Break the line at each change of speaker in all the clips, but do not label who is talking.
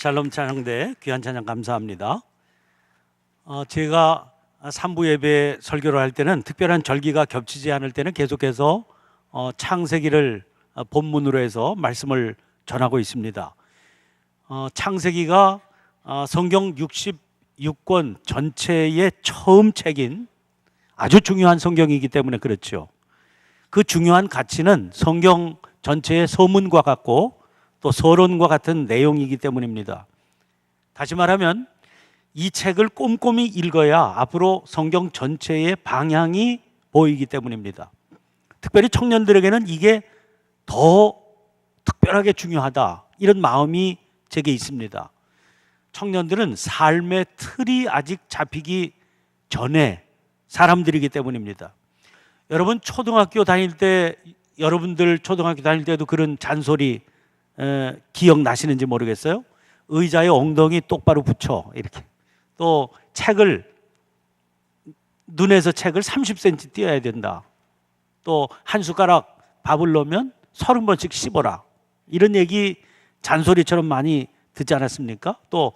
샬롬 찬양대 귀한 찬양 감사합니다. 어, 제가 3부 예배 설교를 할 때는 특별한 절기가 겹치지 않을 때는 계속해서 어, 창세기를 어, 본문으로 해서 말씀을 전하고 있습니다. 어, 창세기가 어, 성경 66권 전체의 처음 책인 아주 중요한 성경이기 때문에 그렇죠. 그 중요한 가치는 성경 전체의 서문과 같고 또 서론과 같은 내용이기 때문입니다. 다시 말하면 이 책을 꼼꼼히 읽어야 앞으로 성경 전체의 방향이 보이기 때문입니다. 특별히 청년들에게는 이게 더 특별하게 중요하다. 이런 마음이 제게 있습니다. 청년들은 삶의 틀이 아직 잡히기 전에 사람들이기 때문입니다. 여러분 초등학교 다닐 때 여러분들 초등학교 다닐 때도 그런 잔소리 에, 기억나시는지 모르겠어요. 의자에 엉덩이 똑바로 붙여 이렇게. 또 책을 눈에서 책을 30cm 띄어야 된다. 또 한 숟가락 밥을 넣으면 30번씩 씹어라. 이런 얘기 잔소리처럼 많이 듣지 않았습니까? 또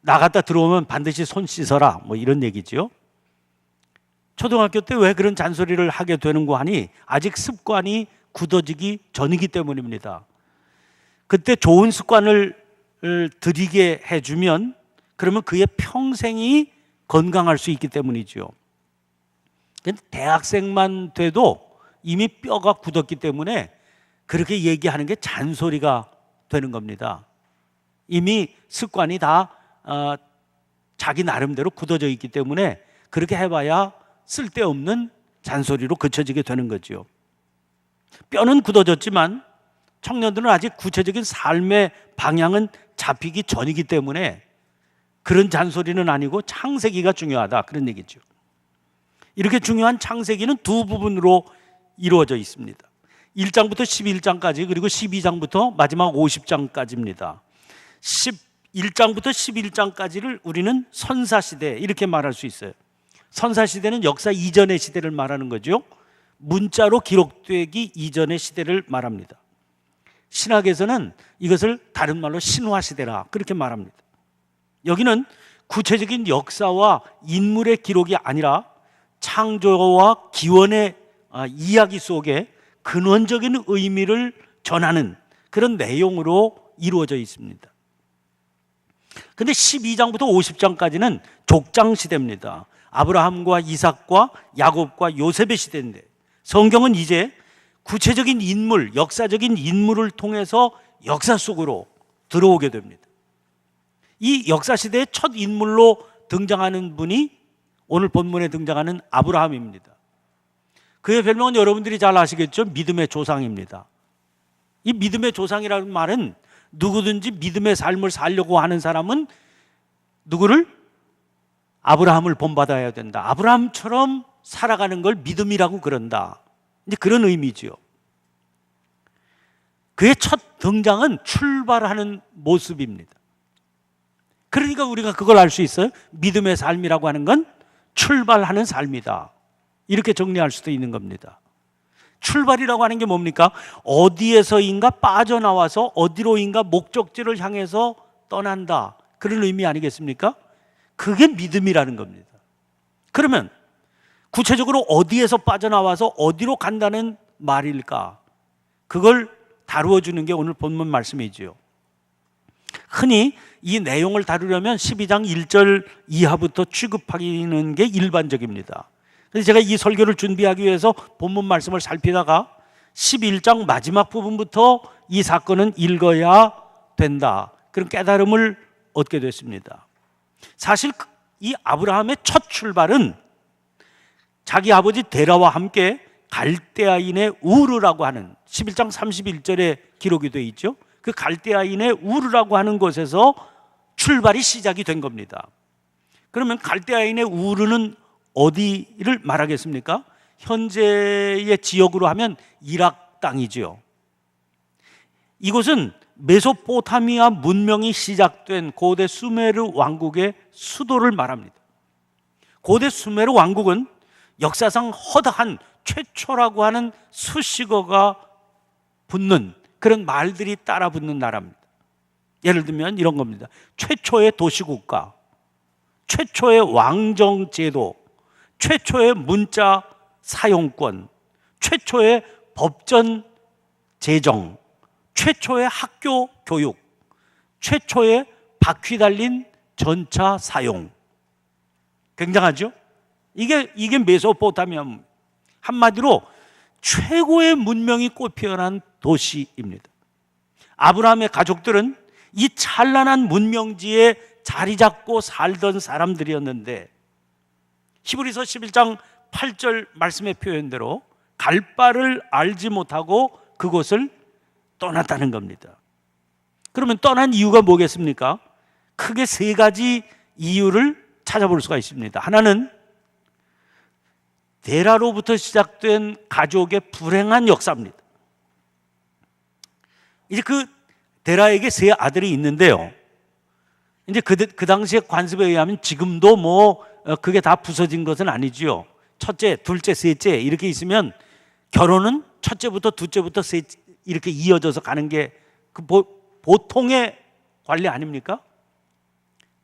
나갔다 들어오면 반드시 손 씻어라. 뭐 이런 얘기지요. 초등학교 때 왜 그런 잔소리를 하게 되는 거 하니 아직 습관이 굳어지기 전이기 때문입니다. 그때 좋은 습관을 들이게 해주면 그러면 그의 평생이 건강할 수 있기 때문이죠. 근데 대학생만 돼도 이미 뼈가 굳었기 때문에 그렇게 얘기하는 게 잔소리가 되는 겁니다. 이미 습관이 다 어, 자기 나름대로 굳어져 있기 때문에 그렇게 해봐야 쓸데없는 잔소리로 그쳐지게 되는 거죠. 뼈는 굳어졌지만 청년들은 아직 구체적인 삶의 방향은 잡히기 전이기 때문에 그런 잔소리는 아니고 창세기가 중요하다 그런 얘기죠. 이렇게 중요한 창세기는 두 부분으로 이루어져 있습니다. 1장부터 11장까지 그리고 12장부터 마지막 50장까지입니다. 11장부터 11장까지를 우리는 선사 시대 이렇게 말할 수 있어요. 선사 시대는 역사 이전의 시대를 말하는 거죠. 문자로 기록되기 이전의 시대를 말합니다. 신학에서는 이것을 다른 말로 신화시대라 그렇게 말합니다. 여기는 구체적인 역사와 인물의 기록이 아니라 창조와 기원의 아, 이야기 속에 근원적인 의미를 전하는 그런 내용으로 이루어져 있습니다. 근데 12장부터 50장까지는 족장 시대입니다. 아브라함과 이삭과 야곱과 요셉의 시대인데 성경은 이제 구체적인 인물, 역사적인 인물을 통해서 역사 속으로 들어오게 됩니다. 이 역사 시대의 첫 인물로 등장하는 분이 오늘 본문에 등장하는 아브라함입니다. 그의 별명은 여러분들이 잘 아시겠죠? 믿음의 조상입니다. 이 믿음의 조상이라는 말은 누구든지 믿음의 삶을 살려고 하는 사람은 누구를 아브라함을 본받아야 된다. 아브라함처럼 살아가는 걸 믿음이라고 그런다. 이제 그런 의미지요. 그의 첫 등장은 출발하는 모습입니다. 그러니까 우리가 그걸 알 수 있어요. 믿음의 삶이라고 하는 건 출발하는 삶이다. 이렇게 정리할 수도 있는 겁니다. 출발이라고 하는 게 뭡니까? 어디에서인가 빠져나와서 어디로인가 목적지를 향해서 떠난다. 그런 의미 아니겠습니까? 그게 믿음이라는 겁니다. 그러면 구체적으로 어디에서 빠져나와서 어디로 간다는 말일까? 그걸 다루어 주는 게 오늘 본문 말씀이지요. 흔히 이 내용을 다루려면 12장 1절 이하부터 취급하는 게 일반적입니다. 그래서 제가 이 설교를 준비하기 위해서 본문 말씀을 살피다가 11장 마지막 부분부터 이 사건은 읽어야 된다. 그런 깨달음을 얻게 됐습니다. 사실 이 아브라함의 첫 출발은 자기 아버지 데라와 함께 갈대아인의 우르라고 하는 11장 31절에 기록이 되어 있죠. 그 갈대아인의 우르라고 하는 곳에서 출발이 시작이 된 겁니다. 그러면 갈대아인의 우르는 어디를 말하겠습니까? 현재의 지역으로 하면 이락 땅이지요. 이곳은 메소포타미아 문명이 시작된 고대 수메르 왕국의 수도를 말합니다. 고대 수메르 왕국은 역사상 허다한 최초라고 하는 수식어가 붙는 그런 말들이 따라 붙는 나라입니다. 예를 들면 이런 겁니다. 최초의 도시국가, 최초의 왕정제도, 최초의 문자 사용권, 최초의 법전 제정, 최초의 학교 교육, 최초의 바퀴 달린 전차 사용. 굉장하죠? 이게 이게 메소포타미아 한마디로 최고의 문명이 꽃피어난 도시입니다. 아브라함의 가족들은 이 찬란한 문명지에 자리 잡고 살던 사람들이었는데 히브리서 11장 8절 말씀의 표현대로 갈 바를 알지 못하고 그곳을 떠났다는 겁니다. 그러면 떠난 이유가 뭐겠습니까? 크게 세 가지 이유를 찾아볼 수가 있습니다. 하나는 데라로부터 시작된 가족의 불행한 역사입니다. 이제 그 데라에게 세 아들이 있는데요. 이제 그, 그 당시에 관습에 의하면 지금도 뭐 어, 그게 다 부서진 것은 아니지요. 첫째, 둘째, 셋째 이렇게 있으면 결혼은 첫째부터 둘째부터 셋 이렇게 이어져서 가는 게 그 보통의 관리 아닙니까?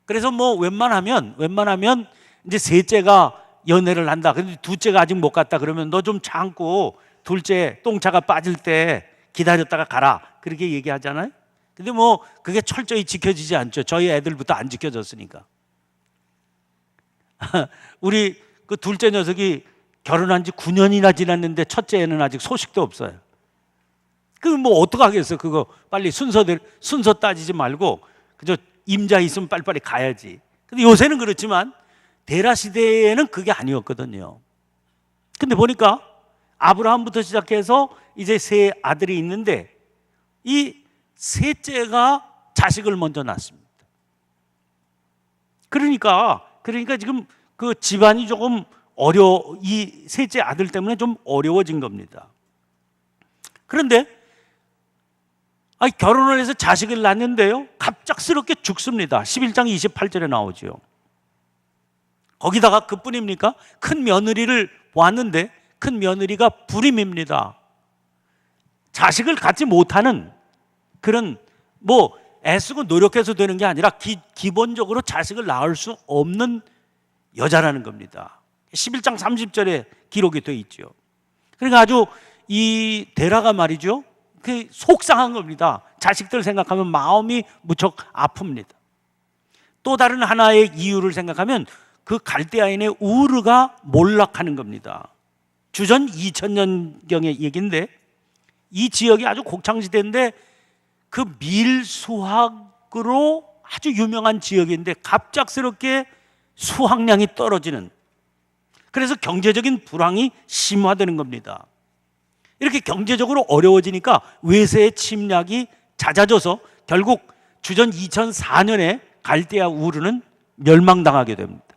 그래서 뭐 웬만하면 웬만하면 이제 셋째가 연애를 한다. 근데 둘째가 아직 못 갔다 그러면 너 좀 참고 둘째 똥차가 빠질 때 기다렸다가 가라. 그렇게 얘기하잖아요. 근데 뭐 그게 철저히 지켜지지 않죠. 저희 애들부터 안 지켜졌으니까. 우리 그 둘째 녀석이 결혼한 지 9년이나 지났는데 첫째 애는 아직 소식도 없어요. 그뭐 어떡하겠어. 그거 빨리 순서들 순서 따지지 말고 그저 임자 있으면 빨리빨리 가야지. 근데 요새는 그렇지만 데라 시대에는 그게 아니었거든요. 근데 보니까 아브라함부터 시작해서 이제 세 아들이 있는데 이 셋째가 자식을 먼저 낳습니다. 그러니까 그러니까 지금 그 집안이 조금 어려 이 셋째 아들 때문에 좀 어려워진 겁니다. 그런데 아 결혼을 해서 자식을 낳는데요. 갑작스럽게 죽습니다. 11장 28절에 나오죠. 거기다가 그뿐입니까? 큰 며느리를 보았는데 큰 며느리가 불임입니다. 자식을 갖지 못하는 그런 뭐 애쓰고 노력해서 되는 게 아니라 기, 기본적으로 자식을 낳을 수 없는 여자라는 겁니다. 11장 30절에 기록이 되어 있죠. 그러니까 아주 이 데라가 말이죠. 그 속상한 겁니다. 자식들 생각하면 마음이 무척 아픕니다. 또 다른 하나의 이유를 생각하면 그 갈대아인의 우르가 몰락하는 겁니다. 주전 2000년경의 얘기인데 이 지역이 아주 곡창지대인데 그 밀수확으로 아주 유명한 지역인데 갑작스럽게 수확량이 떨어지는 그래서 경제적인 불황이 심화되는 겁니다. 이렇게 경제적으로 어려워지니까 외세의 침략이 잦아져서 결국 주전 2004년에 갈대아 우르는 멸망당하게 됩니다.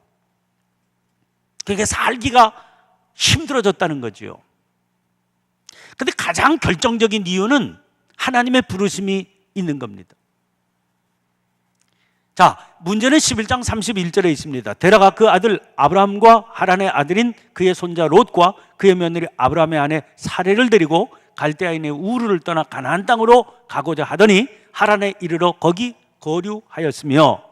그게 살기가 힘들어졌다는 거지요. 근데 가장 결정적인 이유는 하나님의 부르심이 있는 겁니다. 자, 문제는 11장 31절에 있습니다. 데라가 그 아들 아브라함과 하란의 아들인 그의 손자 롯과 그의 며느리 아브라함의 아내 사례를 데리고 갈대아인의 우르를 떠나 가나안 땅으로 가고자 하더니 하란에 이르러 거기 거류하였으며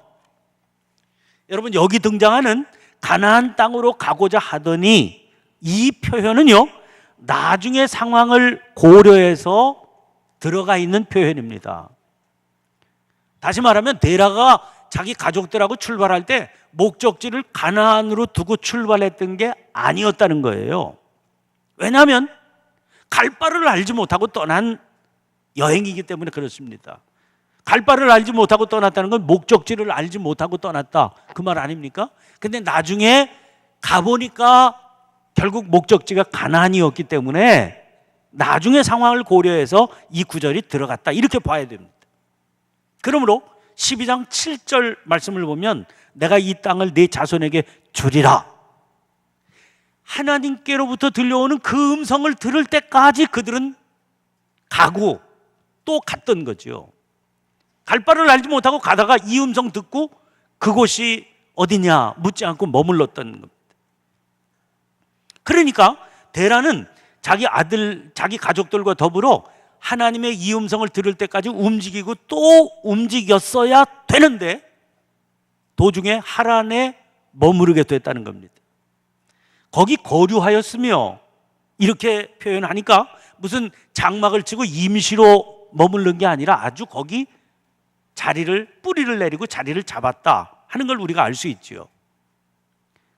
여러분 여기 등장하는 가나안 땅으로 가고자 하더니 이 표현은요 나중에 상황을 고려해서 들어가 있는 표현입니다. 다시 말하면 데라가 자기 가족들하고 출발할 때 목적지를 가나안으로 두고 출발했던 게 아니었다는 거예요. 왜냐하면 갈 바를 알지 못하고 떠난 여행이기 때문에 그렇습니다. 갈 바를 알지 못하고 떠났다는 건 목적지를 알지 못하고 떠났다. 그 말 아닙니까? 근데 나중에 가보니까 결국 목적지가 가나안이었기 때문에 나중에 상황을 고려해서 이 구절이 들어갔다. 이렇게 봐야 됩니다. 그러므로 12장 7절 말씀을 보면 내가 이 땅을 내 자손에게 주리라. 하나님께로부터 들려오는 그 음성을 들을 때까지 그들은 가고 또 갔던 거죠. 갈 바를 알지 못하고 가다가 이 음성 듣고 그곳이 어디냐 묻지 않고 머물렀던 겁니다. 그러니까 대라는 자기 아들, 자기 가족들과 더불어 하나님의 이 음성을 들을 때까지 움직이고 또 움직였어야 되는데 도중에 하란에 머무르게 됐다는 겁니다. 거기 거류하였으며 이렇게 표현하니까 무슨 장막을 치고 임시로 머무른 게 아니라 아주 거기 자리를 뿌리를 내리고 자리를 잡았다 하는 걸 우리가 알 수 있지요.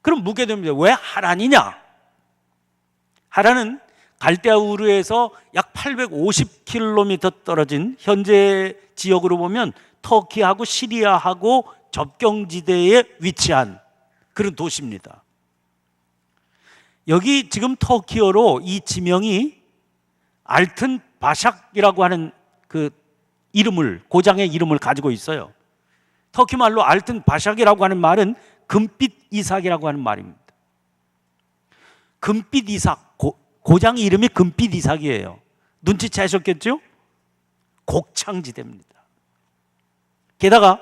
그럼 묻게 됩니다. 왜 하란이냐? 하란은 갈대아 우르에서 약 850km 떨어진 현재 지역으로 보면 터키하고 시리아하고 접경지대에 위치한 그런 도시입니다. 여기 지금 터키어로 이 지명이 알튼 바샥이라고 하는 그 이름을 고장의 이름을 가지고 있어요. 터키 말로 알튼 바샥이라고 하는 말은 금빛 이삭이라고 하는 말입니다. 금빛 이삭 고, 고장 이름이 금빛 이삭이에요. 눈치채셨겠죠? 곡창지대입니다. 게다가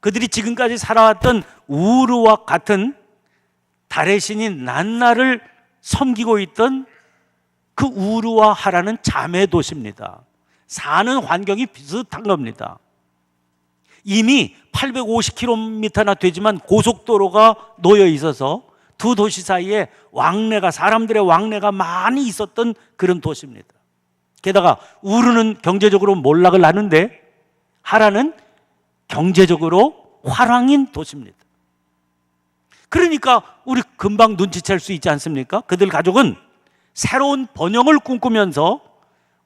그들이 지금까지 살아왔던 우르와 같은 달의 신인 난나를 섬기고 있던 그 우르와 하라는 자매 도시입니다. 사는 환경이 비슷한 겁니다. 이미 850km나 되지만 고속도로가 놓여 있어서 두 도시 사이에 왕래가 사람들의 왕래가 많이 있었던 그런 도시입니다. 게다가 우르는 경제적으로 몰락을 하는데 하라는 경제적으로 화랑인 도시입니다. 그러니까 우리 금방 눈치챌 수 있지 않습니까? 그들 가족은 새로운 번영을 꿈꾸면서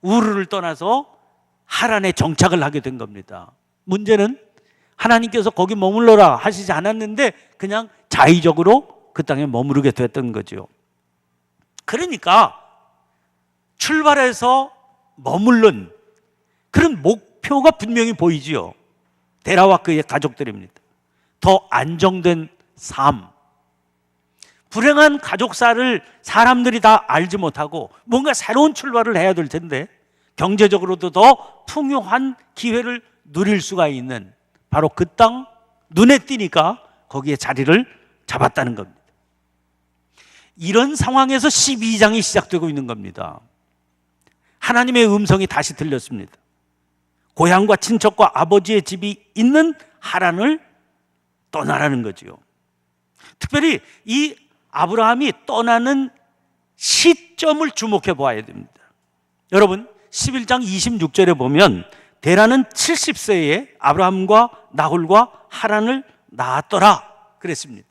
우르를 떠나서 하란에 정착을 하게 된 겁니다. 문제는 하나님께서 거기 머물러라 하시지 않았는데 그냥 자의적으로 그 땅에 머무르게 됐던 거죠. 그러니까 출발해서 머물른 그런 목표가 분명히 보이지요. 데라와 그의 가족들입니다. 더 안정된 삶. 불행한 가족사를 사람들이 다 알지 못하고 뭔가 새로운 출발을 해야 될 텐데 경제적으로도 더 풍요한 기회를 누릴 수가 있는 바로 그 땅 눈에 띄니까 거기에 자리를 잡았다는 겁니다. 이런 상황에서 12장이 시작되고 있는 겁니다. 하나님의 음성이 다시 들렸습니다. 고향과 친척과 아버지의 집이 있는 하란을 떠나라는 거지요. 특별히 이 아브라함이 떠나는 시점을 주목해 보아야 됩니다. 여러분, 11장 26절에 보면 데라는 70세에 아브라함과 나홀과 하란을 낳았더라 그랬습니다.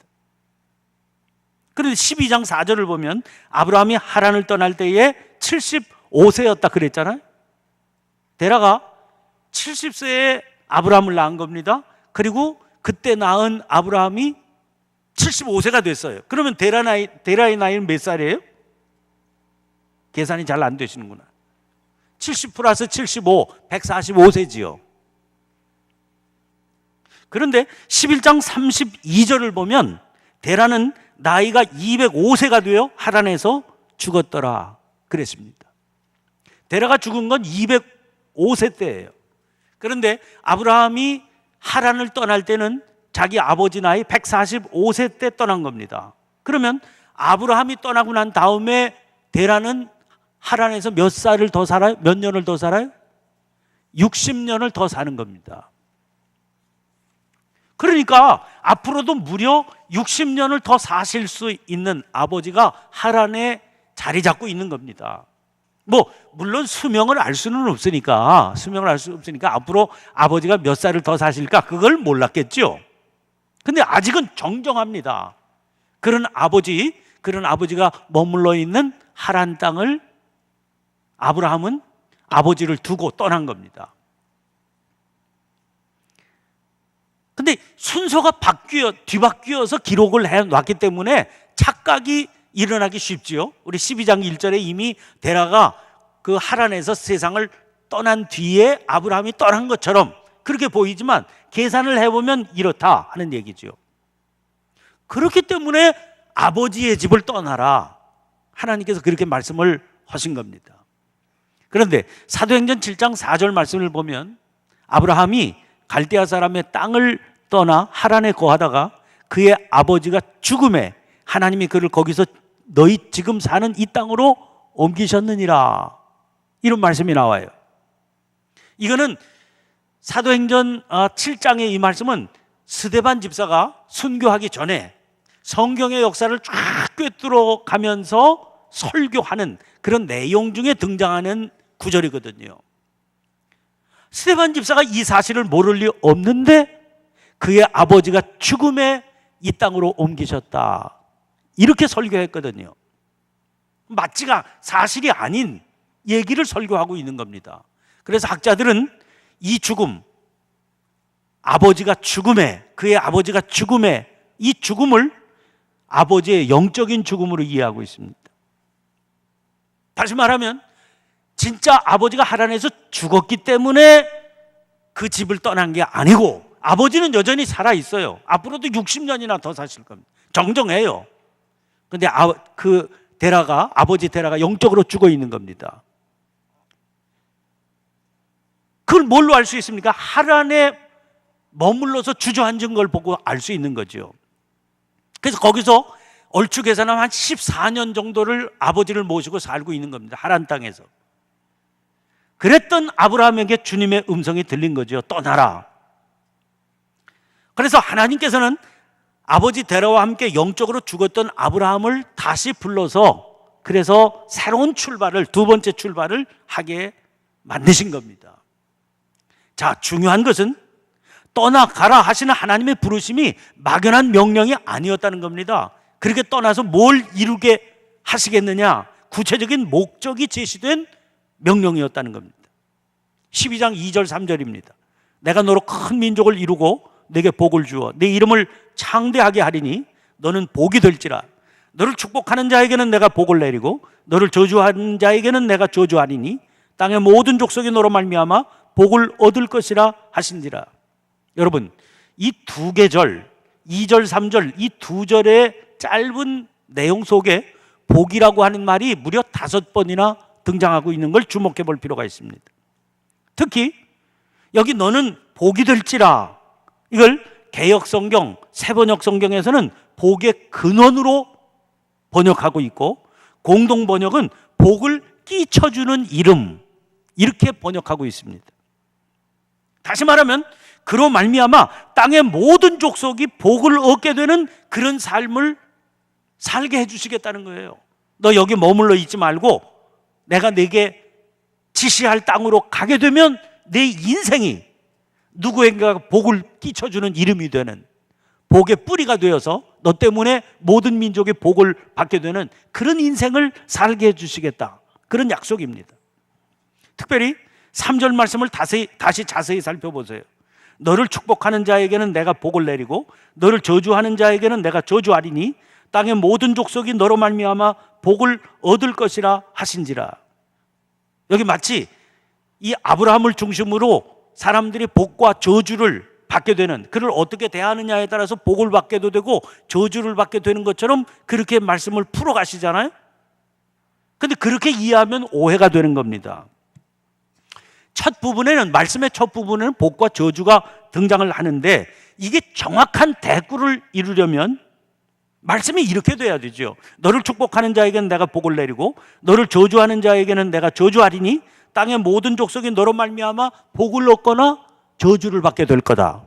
그런데 12장 4절을 보면 아브라함이 하란을 떠날 때에 75세였다 그랬잖아요. 데라가 70세에 아브라함을 낳은 겁니다. 그리고 그때 낳은 아브라함이 75세가 됐어요. 그러면 데라 나이, 데라의 나이는 몇 살이에요? 계산이 잘 안 되시는구나. 70 플러스 75, 145세지요. 그런데 11장 32절을 보면 데라는 나이가 205세가 되어 하란에서 죽었더라. 그랬습니다. 데라가 죽은 건 205세 때예요. 그런데 아브라함이 하란을 떠날 때는 자기 아버지 나이 145세 때 떠난 겁니다. 그러면 아브라함이 떠나고 난 다음에 데라는 하란에서 몇 살을 더 살아요? 몇 년을 더 살아요? 60년을 더 사는 겁니다. 그러니까 앞으로도 무려 60년을 더 사실 수 있는 아버지가 하란에 자리 잡고 있는 겁니다. 뭐 물론 수명을 알 수는 없으니까 수명을 알 수 없으니까 앞으로 아버지가 몇 살을 더 사실까 그걸 몰랐겠죠. 근데 아직은 정정합니다. 그런 아버지, 그런 아버지가 머물러 있는 하란 땅을 아브라함은 아버지를 두고 떠난 겁니다. 근데 순서가 바뀌어 뒤바뀌어서 기록을 해 놨기 때문에 착각이 일어나기 쉽지요. 우리 12장 1절에 이미 데라가 그 하란에서 세상을 떠난 뒤에 아브라함이 떠난 것처럼 그렇게 보이지만 계산을 해보면 이렇다 하는 얘기죠. 그렇기 때문에 아버지의 집을 떠나라. 하나님께서 그렇게 말씀을 하신 겁니다. 그런데 사도행전 7장 4절 말씀을 보면 아브라함이 갈대아 사람의 땅을 떠나 하란에 거하다가 그의 아버지가 죽음에 하나님이 그를 거기서 너희 지금 사는 이 땅으로 옮기셨느니라. 이런 말씀이 나와요. 이거는 사도행전 7장의 이 말씀은 스데반 집사가 순교하기 전에 성경의 역사를 쫙 꿰뚫어 가면서 설교하는 그런 내용 중에 등장하는 구절이거든요. 스테반 집사가 이 사실을 모를 리 없는데 그의 아버지가 죽음에 이 땅으로 옮기셨다. 이렇게 설교했거든요. 맞지가 사실이 아닌 얘기를 설교하고 있는 겁니다. 그래서 학자들은 이 죽음, 아버지가 죽음에, 그의 아버지가 죽음에 이 죽음을 아버지의 영적인 죽음으로 이해하고 있습니다. 다시 말하면 진짜 아버지가 하란에서 죽었기 때문에 그 집을 떠난 게 아니고 아버지는 여전히 살아 있어요. 앞으로도 60년이나 더 사실 겁니다. 정정해요. 근데 아, 그 데라가 아버지 데라가 영적으로 죽어 있는 겁니다. 그걸 뭘로 알 수 있습니까? 하란에 머물러서 주저앉은 걸 보고 알 수 있는 거죠. 그래서 거기서 얼추 계산하면 한 14년 정도를 아버지를 모시고 살고 있는 겁니다. 하란 땅에서. 그랬던 아브라함에게 주님의 음성이 들린 거죠. 떠나라. 그래서 하나님께서는 아버지 데라와 함께 영적으로 죽었던 아브라함을 다시 불러서 그래서 새로운 출발을 두 번째 출발을 하게 만드신 겁니다. 자, 중요한 것은 떠나가라 하시는 하나님의 부르심이 막연한 명령이 아니었다는 겁니다. 그렇게 떠나서 뭘 이루게 하시겠느냐? 구체적인 목적이 제시된 명령이었다는 겁니다. 12장 2절 3절입니다. 내가 너로 큰 민족을 이루고 내게 복을 주어 내 이름을 창대하게 하리니 너는 복이 될지라 너를 축복하는 자에게는 내가 복을 내리고 너를 저주하는 자에게는 내가 저주하리니 땅의 모든 족속이 너로 말미암아 복을 얻을 것이라 하신지라 여러분 이 두 계절 2절 3절 이 두 절의 짧은 내용 속에 복이라고 하는 말이 무려 다섯 번이나 등장하고 있는 걸 주목해 볼 필요가 있습니다. 특히 여기 너는 복이 될지라 이걸 개혁 성경, 세번역 성경에서는 복의 근원으로 번역하고 있고 공동 번역은 복을 끼쳐주는 이름 이렇게 번역하고 있습니다. 다시 말하면 그로 말미암아 땅의 모든 족속이 복을 얻게 되는 그런 삶을 살게 해주시겠다는 거예요. 너 여기 머물러 있지 말고 내가 내게 지시할 땅으로 가게 되면 내 인생이 누구에게 복을 끼쳐주는 이름이 되는 복의 뿌리가 되어서 너 때문에 모든 민족의 복을 받게 되는 그런 인생을 살게 해주시겠다. 그런 약속입니다. 특별히 3절 말씀을 다시, 다시 자세히 살펴보세요. 너를 축복하는 자에게는 내가 복을 내리고 너를 저주하는 자에게는 내가 저주하리니 땅의 모든 족속이 너로 말미암아 복을 얻을 것이라 하신지라. 여기 마치 이 아브라함을 중심으로 사람들이 복과 저주를 받게 되는 그를 어떻게 대하느냐에 따라서 복을 받게도 되고 저주를 받게 되는 것처럼 그렇게 말씀을 풀어 가시잖아요. 근데 그렇게 이해하면 오해가 되는 겁니다. 첫 부분에는 말씀의 첫 부분에는 복과 저주가 등장을 하는데 이게 정확한 대꾸를 이루려면 말씀이 이렇게 돼야 되죠. 너를 축복하는 자에게는 내가 복을 내리고 너를 저주하는 자에게는 내가 저주하리니 땅의 모든 족속이 너로 말미암아 복을 얻거나 저주를 받게 될 거다.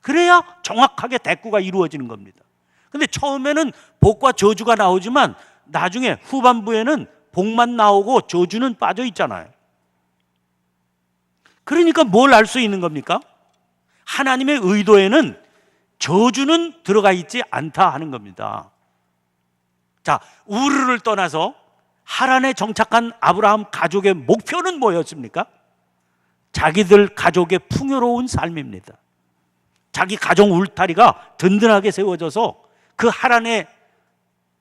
그래야 정확하게 대꾸가 이루어지는 겁니다. 근데 처음에는 복과 저주가 나오지만 나중에 후반부에는 복만 나오고 저주는 빠져 있잖아요. 그러니까 뭘 알 수 있는 겁니까? 하나님의 의도에는 저주는 들어가 있지 않다 하는 겁니다. 자, 우르를 떠나서 하란에 정착한 아브라함 가족의 목표는 뭐였습니까? 자기들 가족의 풍요로운 삶입니다. 자기 가정 울타리가 든든하게 세워져서 그 하란의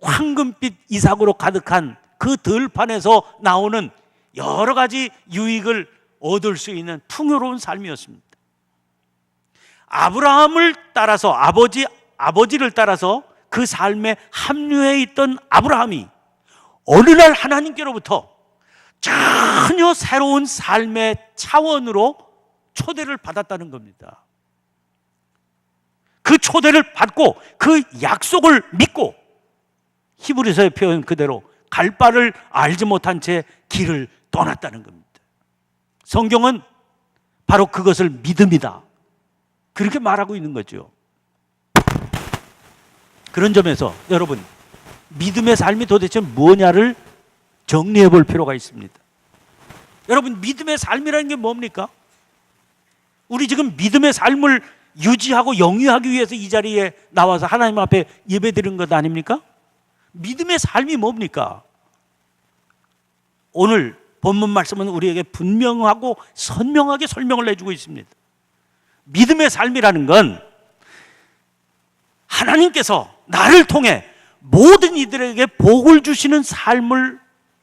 황금빛 이삭으로 가득한 그 들판에서 나오는 여러 가지 유익을 얻을 수 있는 풍요로운 삶이었습니다. 아브라함을 따라서 아버지 아버지를 따라서 그 삶에 합류해 있던 아브라함이 어느 날 하나님께로부터 전혀 새로운 삶의 차원으로 초대를 받았다는 겁니다. 그 초대를 받고 그 약속을 믿고 히브리서의 표현 그대로 갈 바를 알지 못한 채 길을 떠났다는 겁니다. 성경은 바로 그것을 믿음이다. 그렇게 말하고 있는 거죠. 그런 점에서 여러분, 믿음의 삶이 도대체 뭐냐를 정리해 볼 필요가 있습니다. 여러분, 믿음의 삶이라는 게 뭡니까? 우리 지금 믿음의 삶을 유지하고 영위하기 위해서 이 자리에 나와서 하나님 앞에 예배 드리는 것 아닙니까? 믿음의 삶이 뭡니까? 오늘 본문 말씀은 우리에게 분명하고 선명하게 설명을 해주고 있습니다. 믿음의 삶이라는 건 하나님께서 나를 통해 모든 이들에게 복을 주시는 삶을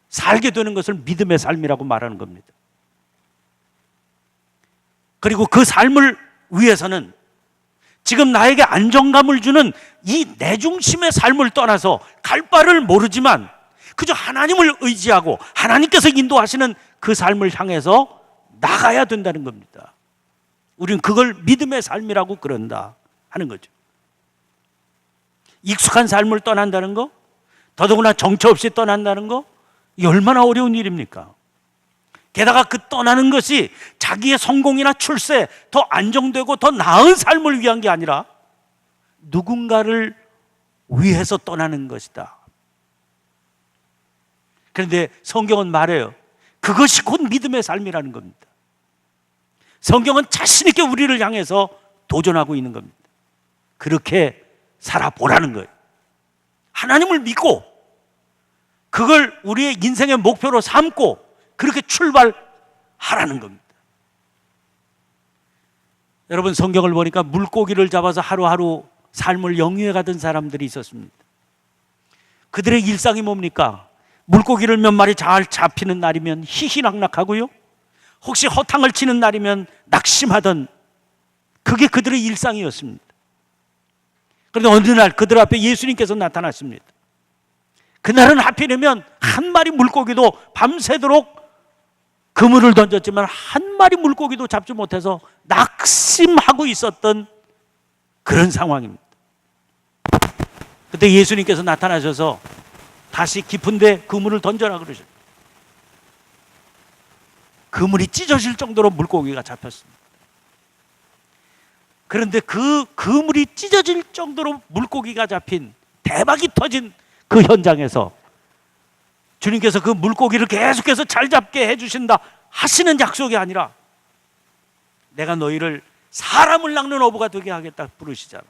살게 되는 것을 믿음의 삶이라고 말하는 겁니다. 그리고 그 삶을 위해서는 지금 나에게 안정감을 주는 이 내 중심의 삶을 떠나서 갈 바를 모르지만 그저 하나님을 의지하고 하나님께서 인도하시는 그 삶을 향해서 나가야 된다는 겁니다. 우리는 그걸 믿음의 삶이라고 그런다 하는 거죠. 익숙한 삶을 떠난다는 거, 더더구나 정처 없이 떠난다는 거, 이 얼마나 어려운 일입니까? 게다가 그 떠나는 것이 자기의 성공이나 출세, 더 안정되고 더 나은 삶을 위한 게 아니라 누군가를 위해서 떠나는 것이다. 그런데 성경은 말해요. 그것이 곧 믿음의 삶이라는 겁니다. 성경은 자신있게 우리를 향해서 도전하고 있는 겁니다. 그렇게 살아보라는 거예요. 하나님을 믿고 그걸 우리의 인생의 목표로 삼고 그렇게 출발하라는 겁니다. 여러분 성경을 보니까 물고기를 잡아서 하루하루 삶을 영위해 가던 사람들이 있었습니다. 그들의 일상이 뭡니까? 물고기를 몇 마리 잘 잡히는 날이면 희희낙낙하고요. 혹시 허탕을 치는 날이면 낙심하던 그게 그들의 일상이었습니다. 그런데 어느 날 그들 앞에 예수님께서 나타났습니다. 그날은 하필이면 한 마리 물고기도 밤새도록 그물을 던졌지만 한 마리 물고기도 잡지 못해서 낙심하고 있었던 그런 상황입니다. 그때 예수님께서 나타나셔서 다시 깊은데 그물을 던져라 그러셨 그물이 찢어질 정도로 물고기가 잡혔습니다. 그런데 그 그물이 찢어질 정도로 물고기가 잡힌 대박이 터진 그 현장에서 주님께서 그 물고기를 계속해서 잘 잡게 해주신다 하시는 약속이 아니라 내가 너희를 사람을 낚는 어부가 되게 하겠다 부르시잖아.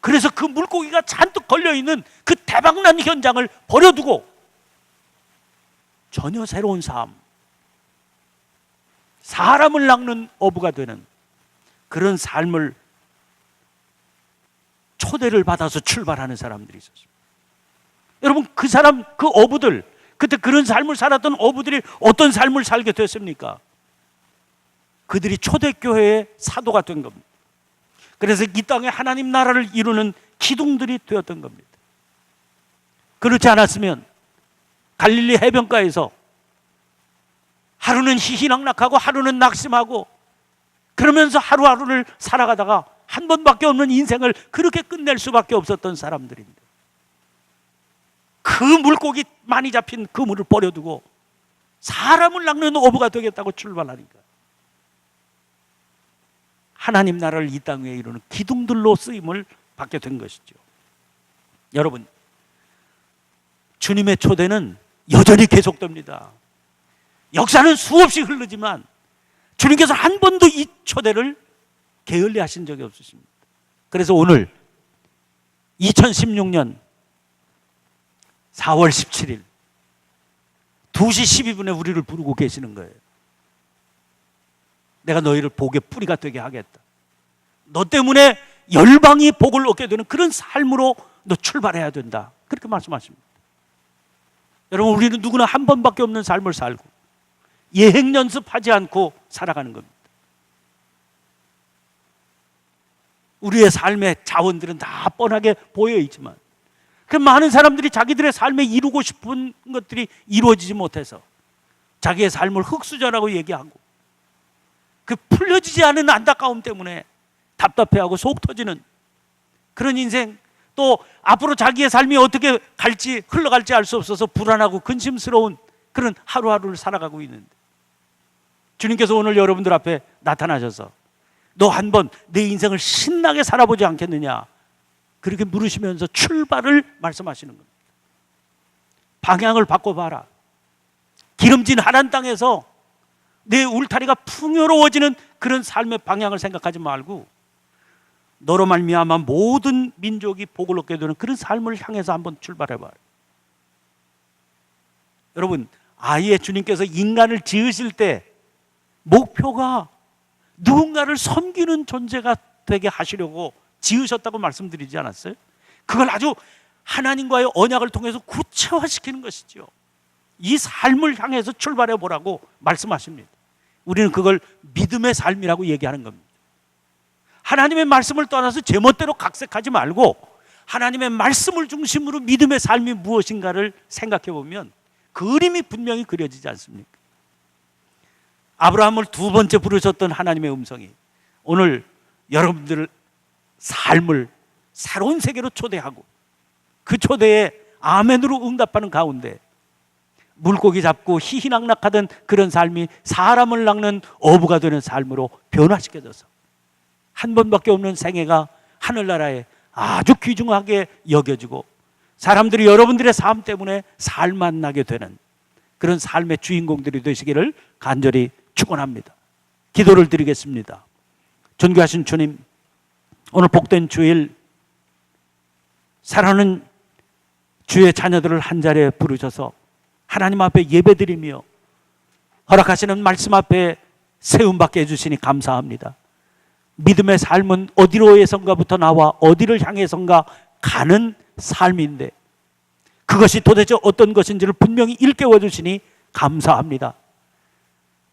그래서 그 물고기가 잔뜩 걸려 있는 그 대박난 현장을 버려두고 전혀 새로운 삶, 사람을 낚는 어부가 되는 그런 삶을 초대를 받아서 출발하는 사람들이 있었습니다. 여러분 그 사람 그 어부들 그때 그런 삶을 살았던 어부들이 어떤 삶을 살게 됐습니까? 그들이 초대교회의 사도가 된 겁니다. 그래서 이 땅에 하나님 나라를 이루는 기둥들이 되었던 겁니다. 그렇지 않았으면 갈릴리 해변가에서 하루는 희희낙낙하고 하루는 낙심하고 그러면서 하루하루를 살아가다가 한 번밖에 없는 인생을 그렇게 끝낼 수밖에 없었던 사람들입니다. 그 물고기 많이 잡힌 그 물을 버려두고 사람을 낚는 어부가 되겠다고 출발하니까 하나님 나라를 이 땅 위에 이루는 기둥들로 쓰임을 받게 된 것이죠. 여러분, 주님의 초대는 여전히 계속됩니다. 역사는 수없이 흐르지만 주님께서 한 번도 이 초대를 게을리 하신 적이 없으십니다. 그래서 오늘 2016년 4월 17일 2시 12분에 우리를 부르고 계시는 거예요. 내가 너희를 복의 뿌리가 되게 하겠다. 너 때문에 열방이 복을 얻게 되는 그런 삶으로 너 출발해야 된다. 그렇게 말씀하십니다. 여러분, 우리는 누구나 한 번밖에 없는 삶을 살고 예행 연습하지 않고 살아가는 겁니다. 우리의 삶의 자원들은 다 뻔하게 보여 있지만 그 많은 사람들이 자기들의 삶에 이루고 싶은 것들이 이루어지지 못해서 자기의 삶을 흑수저라고 얘기하고 그 풀려지지 않은 안타까움 때문에 답답해하고 속 터지는 그런 인생 또 앞으로 자기의 삶이 어떻게 갈지 흘러갈지 알 수 없어서 불안하고 근심스러운 그런 하루하루를 살아가고 있는데 주님께서 오늘 여러분들 앞에 나타나셔서 너 한번 내 인생을 신나게 살아보지 않겠느냐 그렇게 물으시면서 출발을 말씀하시는 겁니다. 방향을 바꿔봐라. 기름진 하란 땅에서 내 울타리가 풍요로워지는 그런 삶의 방향을 생각하지 말고 너로 말미암아 모든 민족이 복을 얻게 되는 그런 삶을 향해서 한번 출발해 봐요. 여러분, 아예 주님께서 인간을 지으실 때 목표가 누군가를 섬기는 존재가 되게 하시려고 지으셨다고 말씀드리지 않았어요? 그걸 아주 하나님과의 언약을 통해서 구체화시키는 것이죠. 이 삶을 향해서 출발해 보라고 말씀하십니다. 우리는 그걸 믿음의 삶이라고 얘기하는 겁니다. 하나님의 말씀을 떠나서 제멋대로 각색하지 말고 하나님의 말씀을 중심으로 믿음의 삶이 무엇인가를 생각해 보면 그림이 분명히 그려지지 않습니까? 아브라함을 두 번째 부르셨던 하나님의 음성이 오늘 여러분들 삶을 새로운 세계로 초대하고 그 초대에 아멘으로 응답하는 가운데 물고기 잡고 희희낙낙하던 그런 삶이 사람을 낚는 어부가 되는 삶으로 변화시켜져서 한 번밖에 없는 생애가 하늘나라에 아주 귀중하게 여겨지고 사람들이 여러분들의 삶 때문에 살만 나게 되는 그런 삶의 주인공들이 되시기를 간절히 축원합니다. 기도를 드리겠습니다. 존귀하신 주님, 오늘 복된 주일 사랑하는 주의 자녀들을 한 자리에 부르셔서 하나님 앞에 예배드리며 허락하시는 말씀 앞에 세움 받게 해주시니 감사합니다. 믿음의 삶은 어디로에선가부터 나와 어디를 향해선가 가는 삶인데 그것이 도대체 어떤 것인지를 분명히 일깨워 주시니 감사합니다.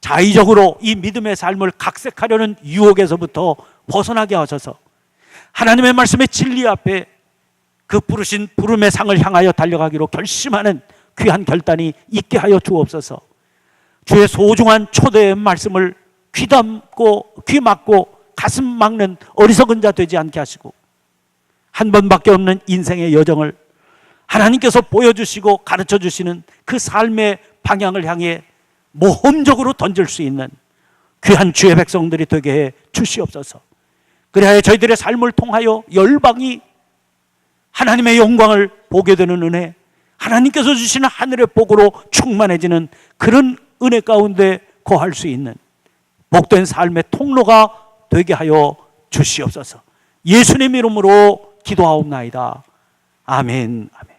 자의적으로 이 믿음의 삶을 각색하려는 유혹에서부터 벗어나게 하셔서 하나님의 말씀의 진리 앞에 그 부르신 부름의 상을 향하여 달려가기로 결심하는 귀한 결단이 있게 하여 주옵소서. 주의 소중한 초대의 말씀을 귀담고 귀 막고 가슴 막는 어리석은 자 되지 않게 하시고 한 번밖에 없는 인생의 여정을 하나님께서 보여주시고 가르쳐 주시는 그 삶의 방향을 향해 모험적으로 던질 수 있는 귀한 주의 백성들이 되게 해 주시옵소서. 그래야 저희들의 삶을 통하여 열방이 하나님의 영광을 보게 되는 은혜, 하나님께서 주시는 하늘의 복으로 충만해지는 그런 은혜 가운데 거할 수 있는 복된 삶의 통로가 되게 하여 주시옵소서. 예수님 이름으로 기도하옵나이다. 아멘. 아멘.